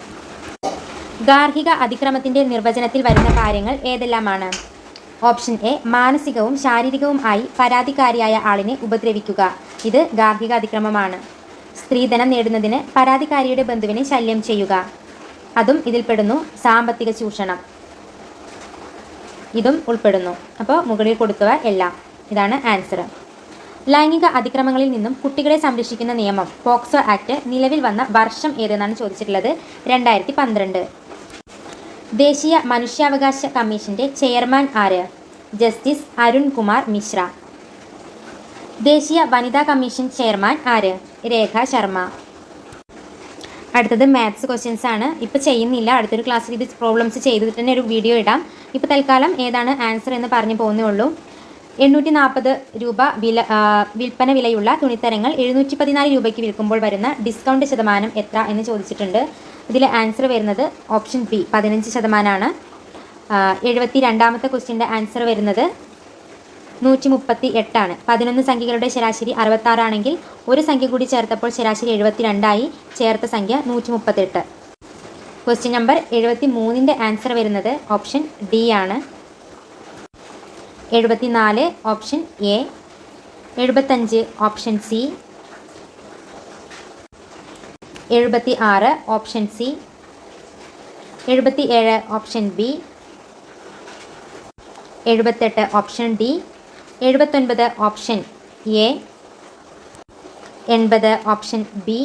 ഗാർഹിക അതിക്രമത്തിന്റെ നിർവചനത്തിൽ വരുന്ന കാര്യങ്ങൾ ഏതെല്ലാമാണ്? ഓപ്ഷൻ എ മാനസികവും ശാരീരികവും ആയി പരാതിക്കാരിയായ ആളിനെ ഉപദ്രവിക്കുക. ഇത് ഗാർഹിക അതിക്രമമാണ്. സ്ത്രീധനം നേടുന്നതിന് പരാതിക്കാരിയുടെ ബന്ധുവിനെ ശല്യം ചെയ്യുക. അതും ഇതിൽപ്പെടുന്നു സാമ്പത്തിക ചൂഷണം. ഇതും ഉൾപ്പെടുന്നു. അപ്പോൾ മുകളിൽ കൊടുക്കുക എല്ലാം. ഇതാണ് ആൻസർ ലൈംഗിക അതിക്രമങ്ങളിൽ നിന്നും കുട്ടികളെ സംരക്ഷിക്കുന്ന നിയമം പോക്സോ ആക്ട് നിലവിൽ വന്ന വർഷം ഏതെന്നാണ് ചോദിച്ചിട്ടുള്ളത്? രണ്ടായിരത്തി പന്ത്രണ്ട്. ദേശീയ മനുഷ്യാവകാശ കമ്മീഷന്റെ ചെയർമാൻ ആര്? ജസ്റ്റിസ് അരുൺ കുമാർ മിശ്ര. ദേശീയ വനിതാ കമ്മീഷൻ ചെയർമാൻ ആര്? രേഖ ശർമ്മ. അടുത്തത് മാത്സ് ക്വസ്റ്റ്യൻസ് ആണ്. ഇപ്പോൾ ചെയ്യുന്നില്ല. അടുത്തൊരു ക്ലാസ്സിൽ ഇത് പ്രോബ്ലംസ് ചെയ്തിട്ട് തന്നെ ഒരു വീഡിയോ ഇടാം. ഇപ്പോൾ തൽക്കാലം ഏതാണ് ആൻസർ എന്ന് പറഞ്ഞു പോകുന്നേ ഉള്ളൂ. എണ്ണൂറ്റി നാൽപ്പത് രൂപ വില വിൽപ്പന വിലയുള്ള തുണിത്തരങ്ങൾ എഴുന്നൂറ്റി പതിനാല് രൂപയ്ക്ക് വിൽക്കുമ്പോൾ വരുന്ന ഡിസ്കൗണ്ട് ശതമാനം എത്ര എന്ന് ചോദിച്ചിട്ടുണ്ട്. ഇതിൽ ആൻസർ വരുന്നത് ഓപ്ഷൻ ബി പതിനഞ്ച് ശതമാനമാണ് എഴുപത്തി രണ്ടാമത്തെ ക്വസ്റ്റ്യന്റെ ആൻസർ വരുന്നത് നൂറ്റി മുപ്പത്തി എട്ടാണ് പതിനൊന്ന് സംഖ്യകളുടെ ശരാശരി അറുപത്താറാണെങ്കിൽ ഒരു സംഖ്യ കൂടി ചേർത്തപ്പോൾ ശരാശരി എഴുപത്തിരണ്ടായി ചേർത്ത സംഖ്യ നൂറ്റി മുപ്പത്തെട്ട് ക്വസ്റ്റ്യൻ നമ്പർ എഴുപത്തി മൂന്നിന്റെ ആൻസർ വരുന്നത് ഓപ്ഷൻ ഡി ആണ്. എഴുപത്തിനാല് ഓപ്ഷൻ എ എഴുപത്തഞ്ച് ഓപ്ഷൻ സി എഴുപത്തി ആറ് ഓപ്ഷൻ സി എഴുപത്തി ഏഴ് ഓപ്ഷൻ ബി എഴുപത്തെട്ട് ഓപ്ഷൻ ഡി എഴുപത്തൊൻപത് ഓപ്ഷൻ എ എൺപത് ഓപ്ഷൻ ബി.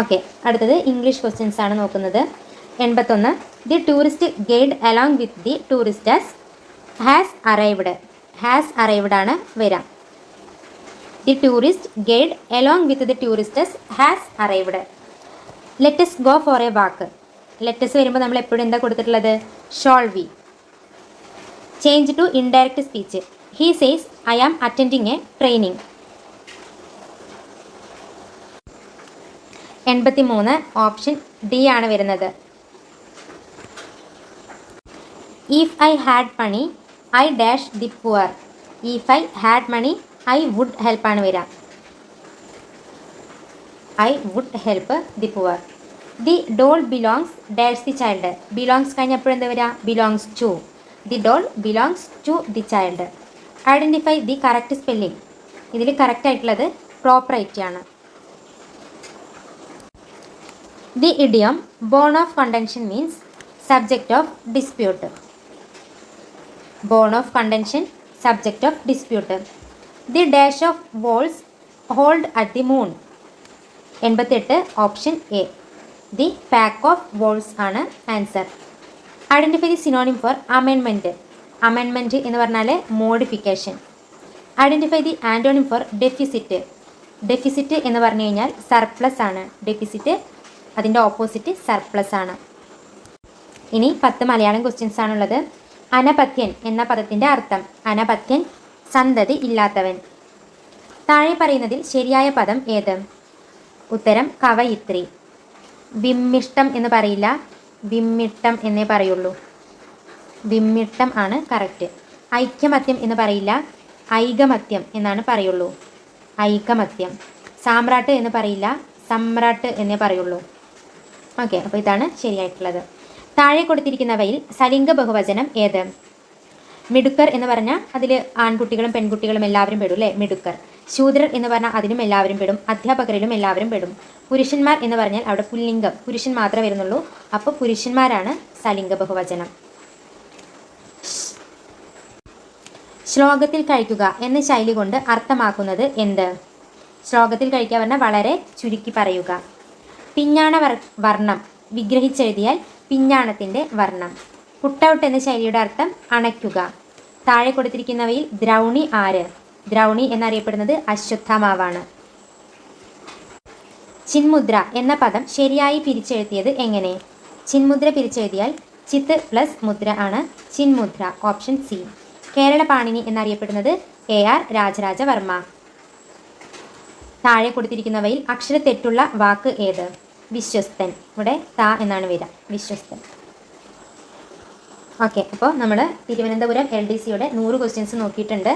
ഓക്കെ അടുത്തത് ഇംഗ്ലീഷ് ക്വസ്റ്റ്യൻസ് ആണ് നോക്കുന്നത്. എൺപത്തൊന്ന് the tourist guide along with the tourists has arrived has arrived ആണ് വരാം. The tourist guide along with the tourists has arrived let's go for a walk let's വരുമ്പോൾ നമ്മൾ എപ്പോഴും എന്താ കൊടുത്തിട്ടുള്ളത്? Shall we change to indirect speech he says I am attending a training എൺപത്തി മൂന്ന് option D ആണ് വരുന്നത്. If I had money I dash the poor if I had money I would help ആണ് വരിക I would help the poor the doll belongs dash the child belongs കഴിഞ്ഞപ്പോഴും എന്താ വരിക belongs to the doll belongs to the child identify the correct spelling ഇതിൽ correct ആയിട്ടുള്ളത് propriety ആണ്. The idiom bone of contention means subject of dispute bone of contention subject of dispute the dash of wolves howled at the moon. എൺപത്തെട്ട് option A. The pack of wolves ആണ് answer. Identify the synonym for അമെൻമെന്റ്. അമെൻമെന്റ് എന്ന് പറഞ്ഞാൽ modification. Identify the antonym for deficit. Deficit എന്ന് പറഞ്ഞു കഴിഞ്ഞാൽ surplus ആണ്. Deficit അതിന്റെ ഓപ്പോസിറ്റ് സർപ്ലസ് ആണ്. ഇനി പത്ത് മലയാളം ക്വസ്റ്റ്യൻസ് ആണുള്ളത്. അനപഥ്യൻ എന്ന പദത്തിന്റെ അർത്ഥം. അനപഥ്യൻ സന്തതി ഇല്ലാത്തവൻ. താഴെ പറയുന്നതിൽ ശരിയായ പദം ഏത്? ഉത്തരം കവയിത്രി. വിമ്മിഷ്ടം എന്ന് പറയില്ല. വിമ്മിട്ടം എന്നേ പറയുള്ളൂ. വിമ്മിട്ടം ആണ് കറക്റ്റ് ഐക്യമത്യം എന്ന് പറയില്ല. ഐകമത്യം എന്നാണ് പറയുള്ളൂ. ഐകമത്യം. സാമ്രാട്ട് എന്ന് പറയില്ല. സമ്രാട്ട് എന്നേ പറയുള്ളൂ. ഓക്കെ അപ്പോൾ ഇതാണ് ശരിയായിട്ടുള്ളത്. താഴെ കൊടുത്തിരിക്കുന്നവയിൽ സലിംഗ ബഹുവചനം ഏത്? മിടുക്കർ എന്ന് പറഞ്ഞാൽ അതിൽ ആൺകുട്ടികളും പെൺകുട്ടികളും എല്ലാവരും പെടും അല്ലേ? മിടുക്കർ. ശൂദ്രർ എന്ന് പറഞ്ഞാൽ അതിലും എല്ലാവരും പെടും. അധ്യാപകരിലും എല്ലാവരും പെടും. പുരുഷന്മാർ എന്ന് പറഞ്ഞാൽ അവിടെ പുല്ലിംഗം പുരുഷൻ മാത്രമേ വരുന്നുള്ളൂ. അപ്പോൾ പുരുഷന്മാരാണ് സലിംഗ ബഹുവചനം. ശ്ലോകത്തിൽ കഴിക്കുക എന്ന ശൈലി കൊണ്ട് അർത്ഥമാക്കുന്നത് എന്ത്? ശ്ലോകത്തിൽ കഴിക്കുക പറഞ്ഞാൽ വളരെ ചുരുക്കി പറയുക. പിഞ്ഞാണ വർ വർണം. വിഗ്രഹിച്ചെഴുതിയാൽ പിഞ്ഞാണത്തിന്റെ വർണം. പുട്ടൗട്ട് എന്ന ശൈലിയുടെ അർത്ഥം അണയ്ക്കുക. താഴെ കൊടുത്തിരിക്കുന്നവയിൽ ദ്രൗണി ആര്? ദ്രൗണി എന്നറിയപ്പെടുന്നത് അശ്വത്ഥമാവാണ്. ചിന്മുദ്ര എന്ന പദം ശരിയായി പിരിച്ചെഴുതിയത് എങ്ങനെ? ചിന്മുദ്ര പിരിച്ചെഴുതിയാൽ ചിത്ത് പ്ലസ് മുദ്ര ആണ് ചിന്മുദ്ര ഓപ്ഷൻ സി. കേരള പാണിനി എന്നറിയപ്പെടുന്നത് എ ആർ രാജരാജവർമ്മ. താഴെ കൊടുത്തിരിക്കുന്നവയിൽ അക്ഷരത്തെറ്റുള്ള വാക്ക് ഏത്? വിശ്വസ്തൻ. ഇവിടെ ത എന്നാണ് വരിക. വിശ്വസ്തൻ. ഓക്കെ അപ്പോൾ നമ്മൾ തിരുവനന്തപുരം എൽ ഡി സിയുടെ നൂറ് ക്വസ്റ്റ്യൻസ് നോക്കിയിട്ടുണ്ട്.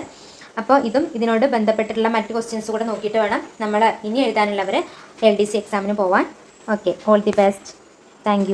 അപ്പോൾ ഇതും ഇതിനോട് ബന്ധപ്പെട്ടിട്ടുള്ള മറ്റ് ക്വസ്റ്റ്യൻസ് കൂടെ നോക്കിയിട്ട് വേണം നമ്മൾ ഇനി എഴുതാനുള്ളവർ എൽ ഡി സി എക്സാമിന് പോവാൻ. Okay all the best thank